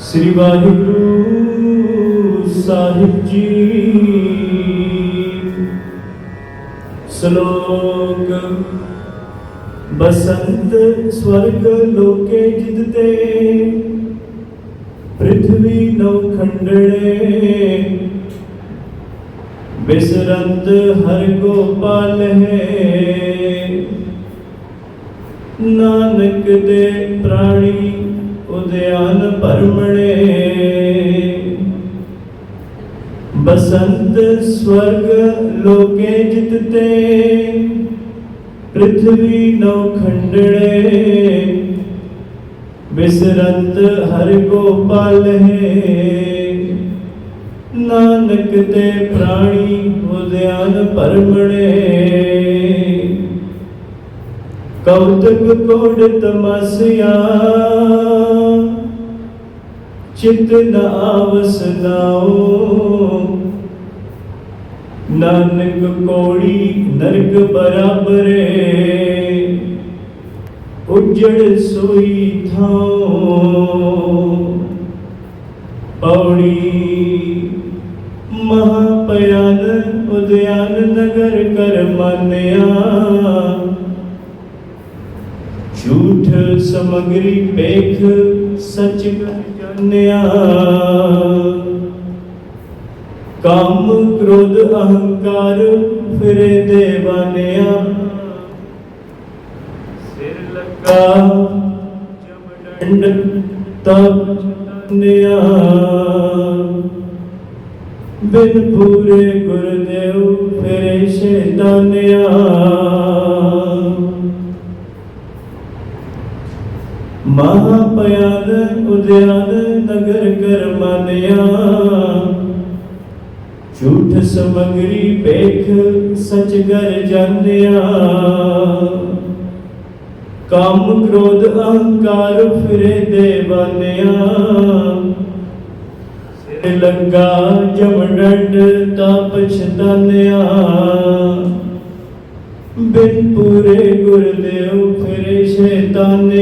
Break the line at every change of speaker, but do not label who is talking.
ਸ੍ਰੀ ਵਾਹਿਗੁਰੂ ਸਾਹਿਬ ਜੀ। ਸ਼ਲੋਕ, ਬਸੰਤ ਸਵਰਗ ਲੋਕੇ ਜਿਦਤੇ ਪ੍ਰithvi ਨਉ ਖੰਡੜੇ, ਬਿਸਰੰਤ ਹਰ ਗੋਪਾਲ ਹੈ। ਨਾਨਕ ਦੇ ਪ੍ਰਾਣੀ ਉਦਿਆਨ ਪਰਮਣੇ। ਬਸੰਤ ਸਵਰਗ ਲੋਕੇ ਜਿਤਤੇ ਪ੍ਰithvi ਨਉ ਖੰਡਣੇ। ਬਿਸਰੰਤ ਹਰ ਗੋਪਾਲ ਹੈ। ਨਾਨਕ ਤੇ ਪ੍ਰਾਣੀ ਉਦਿਆਨ ਪਰਮਣੇ। ਕੌਤਕ ਕੋਡ ਤਮਸਿਆ। ਚਿਤ ਨ ਆਵਸ ਨਾਨਕ ਕੋੜੀ ਨਰਕ ਬਰਾਬਰ ਉਜੜ ਸੋਈ ਥਾਉ। ਪੌੜੀ ਮਹਾਪਿਆਨ ਉਦਿਆਨ ਨਗਰ ਕਰ ਮੰਨਿਆ। ਝੂਠ ਸਮਗਰੀ ਪੇਖ ਸਚ ਕਰ ਜਾਣਿਆ ਕਾਮ, ਕ੍ਰੋਧ, ਅਹੰਕਾਰ ਫਿਰੇ ਦੇਵਾਨਿਆ। ਸਿਰ ਲੱਗਾ ਜਬ ਡੰਡ ਤਬ ਚਤਨਿਆ ਬਿਨ ਪੂਰੇ ਗੁਰਦੇਵ ਫਿਰੇ ਸ਼ੈਤਾਨਿਆ। ਮਹਾਪਿਆਦ ਉਦਿਆਦ ਨਗਰ ਕਰ ਝੂਠ ਸਮਗਰੀ ਪੇਖ ਸਚ ਗਰ ਜਾਣਿਆ। ਕਾਮ ਕ੍ਰੋਧ ਅਹੰਕਾਰ ਫਿਰੇ ਦੇਵਾਨਿਆ। ਸਿਰ ਲੱਗਾ ਜਮੜੜ ਤਾ ਪਛਤਾਨਿਆ। ਬਿਨ ਪੂਰੇ ਗੁਰਦੇਵ ਫਿਰੇ ਸ਼ੈਤਾਨਿਆ।